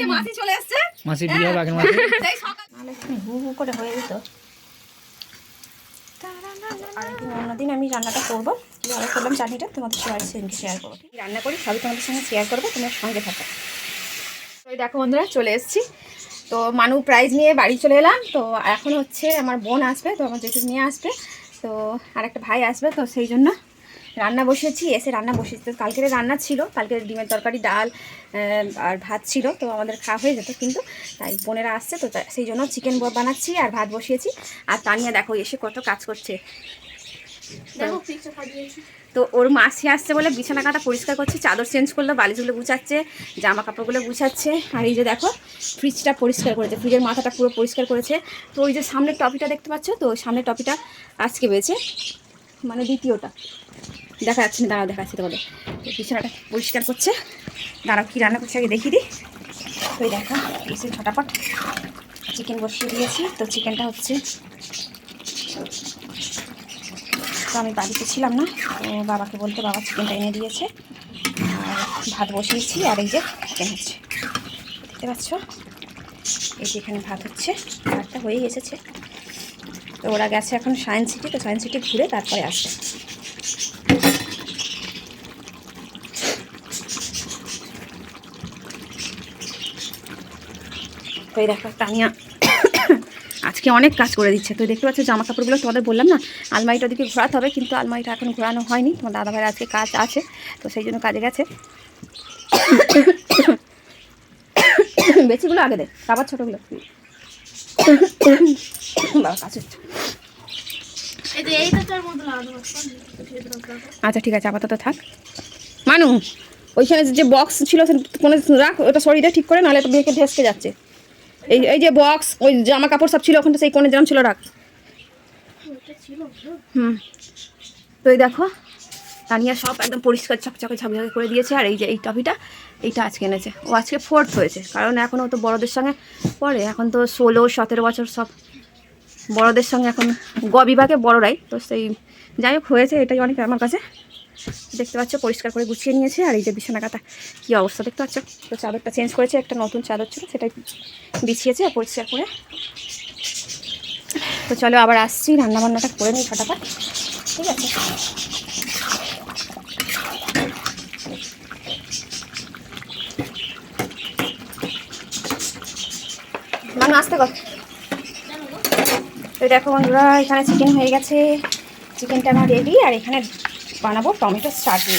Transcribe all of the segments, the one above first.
যে মাসি চলে এসছে মাসি বিয়ে হবে আগের মাসে। সেই সকাল নাহলে হু হু করে হয়ে যেত। অন্যদিন আমি রান্নাটা করব। যারা করলাম চাটনিটা তোমাদের শেয়ার শেয়ার করব রান্না করি সবই তোমাদের সঙ্গে শেয়ার করব তোমার সঙ্গে থাকো। ওই দেখো বন্ধুরা চলে এসেছি। তো মানু প্রাইজ নিয়ে বাড়ি চলে এলাম। তো এখন হচ্ছে আমার বোন আসবে তো আমার জেঠু নিয়ে আসবে। তো আর একটা ভাই আসবে তো সেই জন্য রান্না বসিয়েছি এসে রান্না বসিয়েছি তো কালকের রান্না ছিল কালকের ডিমের তরকারি ডাল আর ভাত ছিল তো আমাদের খাওয়া হয়ে যেত কিন্তু তাই বোনেরা আসছে তো সেই জন্য চিকেন বানাচ্ছি আর ভাত বসিয়েছি। আর তানিয়া দেখো এসে কত কাজ করছে। দেখো তো ওর মাসি আসছে বলে বিছানা কাটা পরিষ্কার করছে চাদর চেঞ্জ করল বালিশগুলো গুছাচ্ছে জামা কাপড়গুলো গুছাচ্ছে। আর এই যে দেখো ফ্রিজটা পরিষ্কার করেছে ফ্রিজের মাথাটা পুরো পরিষ্কার করেছে। তো ওই যে সামনের টপিটা দেখতে পাচ্ছ তো ওই সামনের টপিটা আজকে পেয়েছে মানে দ্বিতীয়টা। দেখা যাচ্ছে না, দাঁড়াও দেখাচ্ছে তোমাদের। তো বিছানাটা পরিষ্কার করছে। দাঁড়াও, কী রান্না করছে আগে দেখিয়ে দিই। তো দেখো এসে ছটাপট চিকেন বসিয়ে দিয়েছি। তো চিকেনটা হচ্ছে, তো আমি বাড়িতে ছিলাম না, তো বাবাকে বলতে বাবা চিকেনটা এনে দিয়েছে। আর ভাত বসিয়েছি, আর এই যে চিকেন হচ্ছে। দেখতে পাচ্ছ? এই যে এখানে ভাত হচ্ছে, ভাতটা হয়েই এসেছে। তো ওরা গেছে এখন সায়েন্স সিটি, তো সায়েন্স সিটি ঘুরে তারপরে আসবে। তো এই দেখো তানিয়া আজকে অনেক কাজ করে দিচ্ছে। তো দেখতে পাচ্ছ জামা কাপড়গুলো তোমাদের বললাম না আলমারিটা দিকে ঘোরাতে হবে কিন্তু আলমারিটা এখন ঘোরানো হয়নি। তোমার দাদা ভাইয়ের আজকে কাজ আছে তো সেই জন্য কাজে গেছে। বেশিগুলো আগে দে আবার ছোটোগুলো। বাবা কাজ হচ্ছে আচ্ছা ঠিক আছে আপাতত থাক। মানু ওইখানে যে বক্স ছিল কোনো রাখ ওটা শরীরে ঠিক করে নাহলে তো বেঁকে ভেসকে যাচ্ছে। এই এই যে বক্স ওই জামা কাপড় সব ছিল ওখানটা সেই কোণে যেরকম ছিল, রাখ। হুম। তো এই দেখো, তানিয়া সব একদম পরিষ্কার চকচকে ঝকঝকে করে দিয়েছে, আর এই যে এই টপিটা, এইটা আজকে এনেছে। ও আজকে ফোর্থ হয়েছে, কারণ এখন ও তো বড়দের সঙ্গে পড়ে, এখন তো ষোলো, সতেরো বছর সব বড়দের সঙ্গে এখন গ বিভাগে বড়রাই, তো সেই যাই হোক, হয়েছে, এটাই অনেক আমার কাছে। দেখতে পাচ্ছ, পরিষ্কার করে গুছিয়ে নিয়েছে। আর এই যে বিছানা কাটা কী অবস্থা দেখতে পাচ্ছ? তো চাদরটা চেঞ্জ করেছে, একটা নতুন চাদর ছিল, সেটাই বিছিয়েছে আর পরিষ্কার করে। তো চলো আবার আসছি, রান্নাবান্নাটা করে নিই ফটাফট। ঠিক আছে? মানু, আসতে কর। তো দেখো বন্ধুরা, এখানে চিকেন হয়ে গেছে। চিকেনটা আমার রেডি আর এখানে বানাবো, টমেটো চাটনি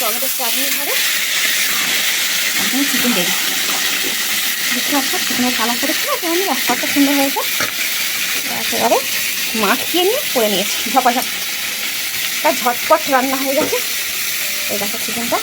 টমেটো চাটনি হবে এখন চিকেন রেডি দেখতে পাচ্ছ চিকেনের কালার করেছিল আমি কত সুন্দর হয়েছে একেবারে মাখিয়ে নিয়ে করে নিয়েছি, ঝপাঝপ। তা ঝটপট রান্না হয়ে গেছে। এই দেখো চিকেনটা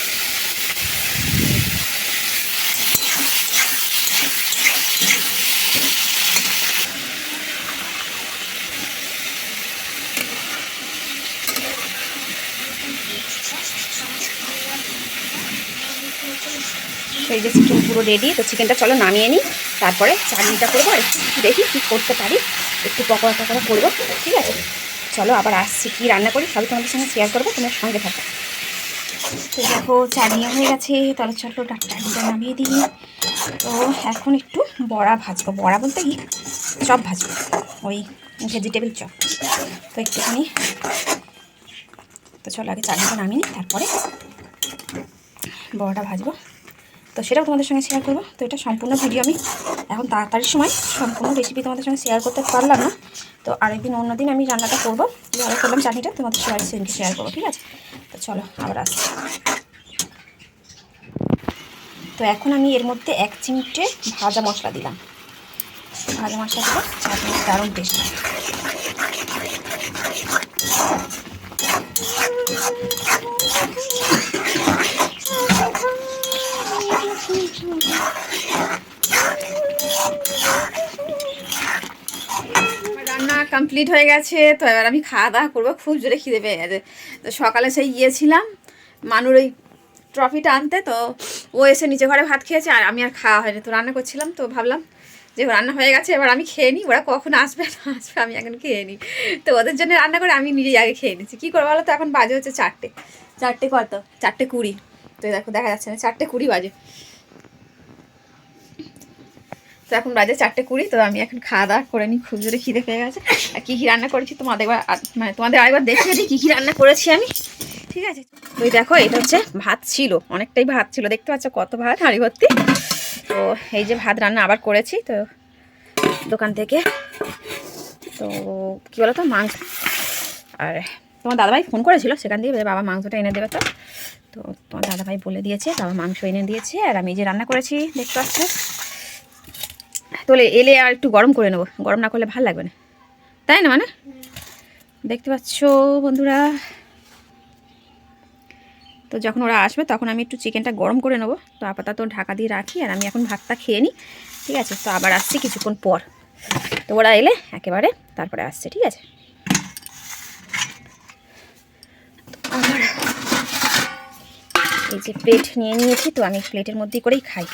সেই যে চিকেন পুরো রেডি তো চিকেনটা চলো নামিয়ে নিই। তারপরে চাটনিটা করব আর দেখি কী করতে পারি। একটু পকোড়া টকোড়া করব, ঠিক আছে? চলো আবার আসছি, কী রান্না করি সবই তোমাদের সঙ্গে শেয়ার করব, তোমার সঙ্গে থাকো। তো দেখো, চাটনি হয়ে গেছে, তাহলে চলো চাটনিটা নামিয়ে দিই। তো এখন একটু বড়া ভাজবো। বড়া বলতে কি? চপ ভাজবো, ওই ভেজিটেবল চপ। তো একটুখানি তো চলো আগে চাটনিটা নামিয়ে নিই, তারপরে বড়াটা ভাজবো। তো সেটাও তোমাদের সঙ্গে শেয়ার করব। তো এটা সম্পূর্ণ ভিডিও আমি এখন তাড়াতাড়ির সময় সম্পূর্ণ রেসিপি তোমাদের সঙ্গে শেয়ার করতে পারলাম না। তো আরেকদিন, অন্যদিন আমি রান্নাটা করব। যারা করলাম চাটনিটা, তোমাদের শেয়ার সেদিনকে শেয়ার করব, ঠিক আছে? তো চলো, আবার আসছি। তো এখন আমি এর মধ্যে এক চিমটে ভাজা মশলা দিলাম। ভাজা মশলা দিলে চাটনির দারুণ টেস্ট হয়। রান্না কমপ্লিট হয়ে গেছে, তো এবার আমি খাওয়া দাওয়া করব। খুব জোরে খিদে পেয়ে গেছে। তো সকালে সেই গিয়েছিলাম, মানুর ওই ট্রফিটা আনতে, তো ও এসে নিচে ঘরে ভাত খেয়েছে, আর আমি আর খাওয়া হয়নি। তো রান্না করছিলাম, তো ভাবলাম যে রান্না হয়ে গেছে, এবার আমি খেয়ে নিই। ওরা কখন আসবে না আসবে, আমি এখন খেয়ে নিই। তো ওদের জন্য রান্না করে আমি নিজেই আগে খেয়ে নিচ্ছি। কী করব বলো তো, এখন বাজে হচ্ছে চারটে। চারটে কত? চারটে কুড়ি। তো দেখো, দেখা যাচ্ছে না, চারটে কুড়ি বাজে। তো এখন বাজে চারটে কুড়ি তো আমি এখন খাওয়া দাওয়া করে নিই খুব জোরে খিদে পেয়ে গেছে। আর কী কী রান্না করেছি তোমাদের মানে তোমাদের আরেকবার দেখিয়ে দিই কী কী রান্না করেছি আমি। ঠিক আছে? তো এই দেখো এটা হচ্ছে ভাত ছিল অনেকটাই ভাত ছিল। দেখতে পাচ্ছ কত ভাত হাঁড়ি ভর্তি। তো এই যে ভাত রান্না আবার করেছি তো দোকান থেকে। তো কী বলো তো মাংস। আর তোমার দাদাভাই ফোন করেছিল সেখান দিয়ে বলে, বাবা মাংসটা এনে দেবে তো। তো তোমার দাদাভাই বলে দিয়েছে বাবা মাংস এনে দিয়েছে। আর আমি যে রান্না করেছি দেখতে পাচ্ছ? তোলে এলে আর একটু গরম করে নেব। গরম না করলে ভালো লাগবে না। তাই না মানে? দেখতে পাচ্ছ বন্ধুরা? তো যখন ওরা আসবে, তখন আমি একটু চিকেনটা গরম করে নেব। তো আপাতত ঢাকা দিয়ে রাখি, আর আমি এখন ভাতটা খেয়ে নিই ঠিক আছে, তো আবার আসছি কিছুক্ষণ পর। তো ওরা এলে একেবারে তারপরে আসছে, ঠিক আছে? আমার এই যে প্লেট নিয়ে নিয়েছি, তো আমি প্লেটের মধ্যেই করেই খাই।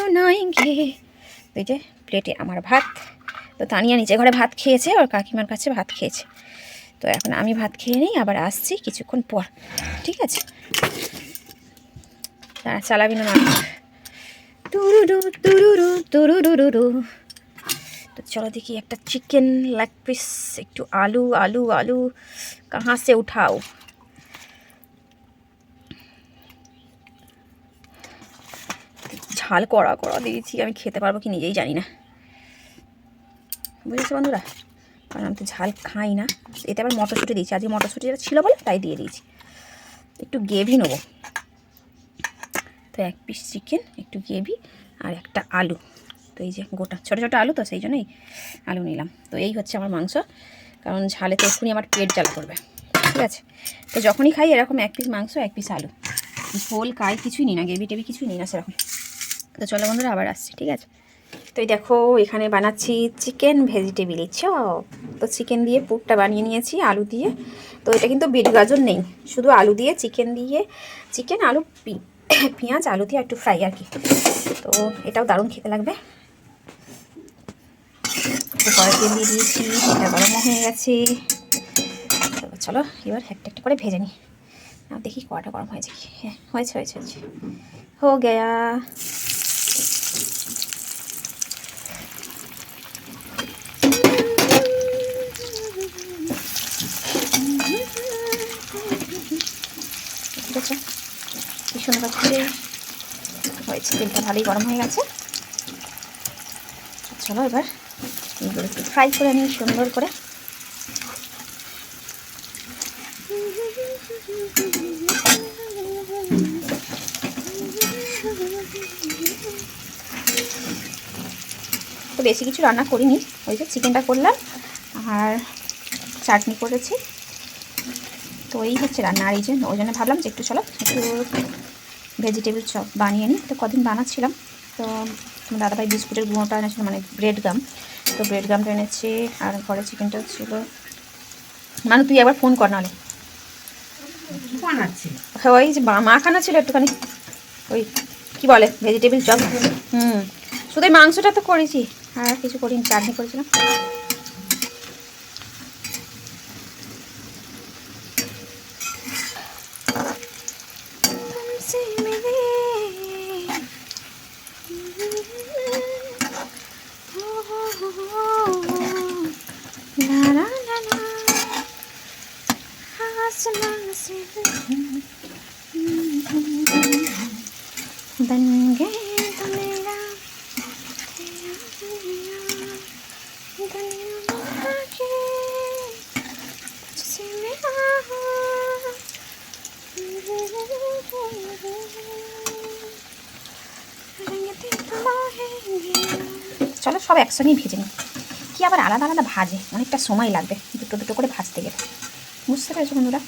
তো এই যে প্লেটে আমার ভাত। তো তানিয়া নিচে ঘরে ভাত খেয়েছে, ওর কাকিমার কাছে ভাত খেয়েছে। তো এখন আমি ভাত খেয়ে নিই, আবার আসছি কিছুক্ষণ পর। ঠিক আছে? চালাবি না। তুরুরু তুরুরু তুরুরুরু তো চলো দেখি একটা চিকেন লেগ পিস একটু আলু আলু আলু। কাহা সে উঠাও। ঝাল কড়া কড়া দিয়েছি। আমি খেতে পারব কি নিজেই জানি না। বুঝেছ বন্ধুরা? কারণ আমি তো ঝাল খাই না। এতে আবার মটরশুঁটি দিয়েছি। আজকে মটরশুঁটি যেটা ছিল বলে তাই দিয়ে দিয়েছি। একটু গ্রেভি নেব। তো এক পিস চিকেন একটু গ্রেভি আর একটা আলু। তো এই যে গোটা, ছোটো ছোটো আলু তো, সেই জন্যই আলু নিলাম। তো এই হচ্ছে আমার মাংস। কারণ ঝালে তো এক্ষুনি আমার পেট জ্বালা করবে। ঠিক আছে? তো যখনই খাই এরকম এক পিস মাংস, এক পিস আলু। ঝোল, কাই কিছুই নিই না গ্রেভি টেভি কিছুই নিই না সেরকম। তো চলো বন্ধুরা, আবার আসছি, ঠিক আছে? তো এই দেখো, এখানে বানাচ্ছি চিকেন ভেজিটেবিল চপ তো চিকেন দিয়ে পুরটা বানিয়ে নিয়েছি, আলু দিয়ে। তো এটা কিন্তু বিট গাজর নেই, শুধু আলু দিয়ে, চিকেন দিয়ে, চিকেন, আলু পেঁয়াজ, আলু দিয়ে একটু ফ্রাই, আর কি। তো এটাও দারুণ খেতে লাগবে। কড়াই দিয়ে দিয়েছি, এটা গরম হয়ে গেছে। চলো, এবার একটা একটা করে ভেজে নিই। দেখি কড়াটা গরম হয়েছে কি? হ্যাঁ হয়েছে হয়েছে হয়েছে। হো গয়া। ঠিক আছে কি সুন্দর হয়েছে। তেলটা ভালোই গরম হয়ে গেছে। চলো এবার এগুলো একটু ফ্রাই করে নিই সুন্দর করে। তো বেশি কিছু রান্না করিনি, ওই যে চিকেনটা করলাম, আর চাটনি করেছি। তো এই হচ্ছে রান্না আর এই যে ওই জন্য ভাবলাম যে একটু চলো একটু ভেজিটেবল চপ বানিয়ে নিই। তো কদিন বানাচ্ছিলাম। তো দাদাভাই বিস্কুটের গুঁড়োটা এনেছিল মানে ব্রেড গাম তো ব্রেড গামটা এনেছে আর ঘরে চিকেনটা ছিল। মানে তুই একবার ফোন কর নাহলে। হ্যাঁ, ওই যে মাখানা ছিল একটুখানি। ওই কি বলে? ভেজিটেবল চপ হুম। শুধু মাংসটা তো করেছি আর কিছু করিনি চাটনি করেছিলাম। চলো সব একসঙ্গেই ভেজে নিই। কি আবার আলাদা আলাদা ভাজে? অনেকটা সময় লাগবে দুটো দুটো করে ভাজতে গেলে। বুঝতে পেরেছ বন্ধুরা?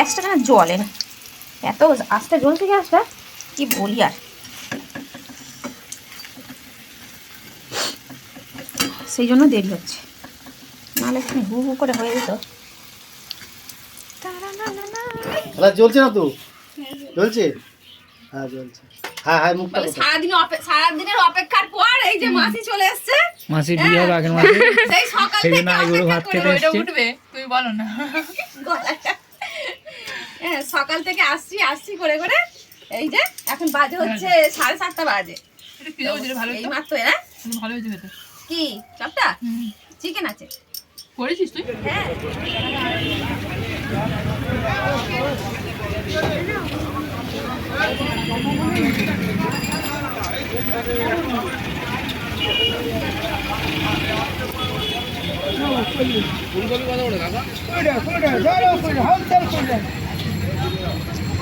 গ্যাসটা কেন জ্বলে না। এত আস্তে জ্বলছে গ্যাসটা কি বলি আর। সেই জন্য দেরি হচ্ছে। নাহলে একটু হু হু করে হয়ে যেত। জ্বলছে না তো? জ্বলছে? হ্যাঁ জ্বলছে। হ্যাঁ হ্যাঁ মুখটা সারাদিন সারাদিনের অপেক্ষার পর এই যে মাসি চলে এসছে। মাসির বিয়ে হবে আগের মাসে। সেই সকাল থেকে ভাত খেতে এসছে। উঠবে। তুমি বলো না। গলাটা। হ্যাঁ সকাল থেকে আসছি আসছি করে করে। এই যে এখন বাজে হচ্ছে সাড়ে সাতটা বাজে। এই মাত্র এরা ভালো হয়েছে খেতে। কি? চপটা? চিকেন আছে। করেছিস তুই? হ্যাঁ।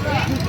Yeah.